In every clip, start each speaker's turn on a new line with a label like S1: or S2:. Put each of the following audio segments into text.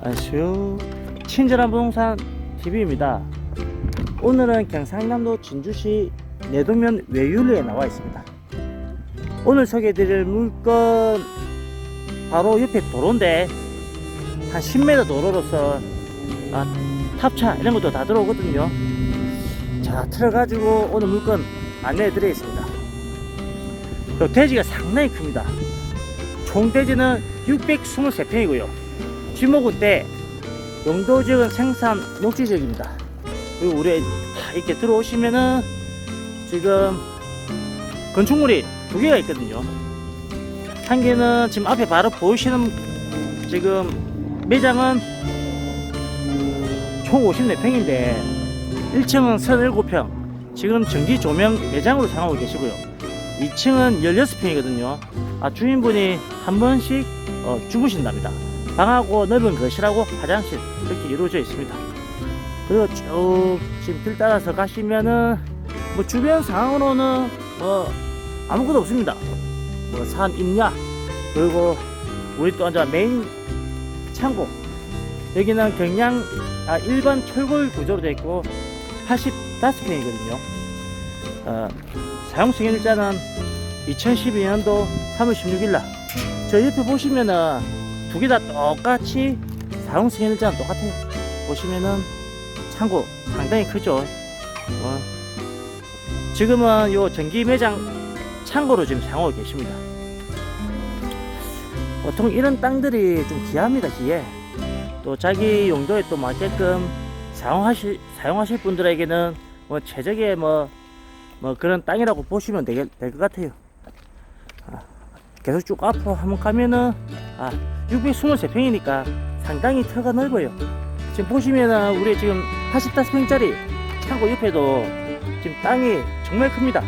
S1: 안녕하세요. 친절한 부동산 TV입니다. 오늘은 경상남도 진주시 내동면 외율리에 나와 있습니다. 오늘 소개해드릴 물건 바로 옆에 도로인데 한 10m 도로로서 아, 탑차 이런 것도 다 들어오거든요. 자 틀어가지고 오늘 물건 안내해드리겠습니다. 그 대지가 상당히 큽니다. 총 대지는 623평이고요. 지목은 때 용도지역은 생산 녹지 지역입니다. 그리고 우리 다 이렇게 들어오시면은 지금 건축물이 두 개가 있거든요. 한 개는 지금 앞에 바로 보이시는 지금 매장은 총 54평인데 1층은 37평 지금 전기 조명 매장으로 사용하고 계시고요. 2층은 16평이거든요. 아, 주인분이 한 번씩 어, 주무신답니다. 방하고 넓은 거실하고 화장실 이렇게 이루어져 있습니다. 그리고 쭉 지금 길 따라서 가시면은 뭐 주변 상황으로는 뭐 아무것도 없습니다. 뭐산 임야 그리고 우리 또 이제 메인 창고 여기는 경량 아, 일반 철골 구조로 되어 있고 85평이거든요. 어, 사용 승인일자는 2012년도 3월 16일 날. 저 옆에 보시면은 두 개 다 똑같이 사용 승인일자는 똑같아요. 보시면은 창고 상당히 크죠. 어. 지금은 요 전기 매장 창고로 지금 사용하고 계십니다. 보통 이런 땅들이 좀 귀합니다, 귀해. 또 자기 용도에 또 맞게끔 사용하실, 사용하실 분들에게는 뭐 최적의 뭐, 뭐 그런 땅이라고 보시면 될 것 같아요. 아, 계속 쭉 앞으로 한번 가면은, 아, 623평이니까 상당히 터가 넓어요. 지금 보시면은 우리 지금 85평짜리 창고 옆에도 지금 땅이 정말 큽니다.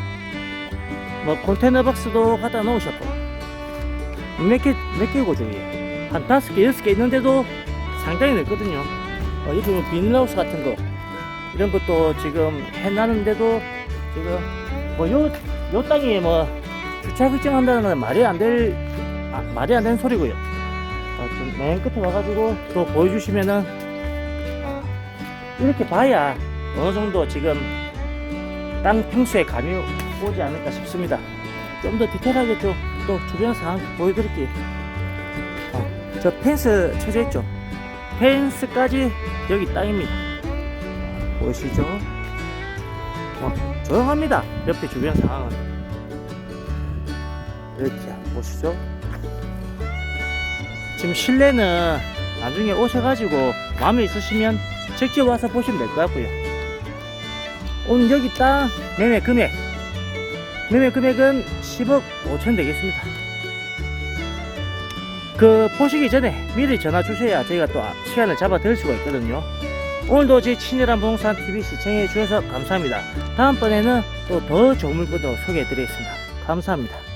S1: 뭐 컨테이너 박스도 갖다 놓으셨고 몇 개, 몇 개고 저기 한 다섯 개, 여섯 개 있는데도 상당히 넓거든요. 어, 옆에 뭐 비닐하우스 같은 거 이런 것도 지금 해놨는데도 지금 뭐요 요 땅이 뭐 주차 결정한다는 건 말이 안 될, 아, 말이 안 되는 소리고요. 어, 맨 끝에 와가지고 또 보여주시면은 이렇게 봐야 어느 정도 지금 땅 평수에 감이 오지 않을까 싶습니다. 좀 더 디테일하게 좀또 주변 상황 보여드릴게요. 어, 저 펜스 쳐져 있죠? 펜스까지 여기 땅입니다. 보이시죠? 어, 조용합니다. 옆에 주변 상황은. 이렇게 보시죠. 지금 실내는 나중에 오셔가지고 마음에 있으시면 직접 와서 보시면 될 것 같고요. 오늘 여기 땅 매매 금액 매매 금액은 10억 5천 되겠습니다. 그 보시기 전에 미리 전화 주셔야 저희가 또 시간을 잡아 드릴 수가 있거든요. 오늘도 제 친절한 부동산 TV 시청해 주셔서 감사합니다. 다음번에는 또 더 좋은 물건도 소개해 드리겠습니다. 감사합니다.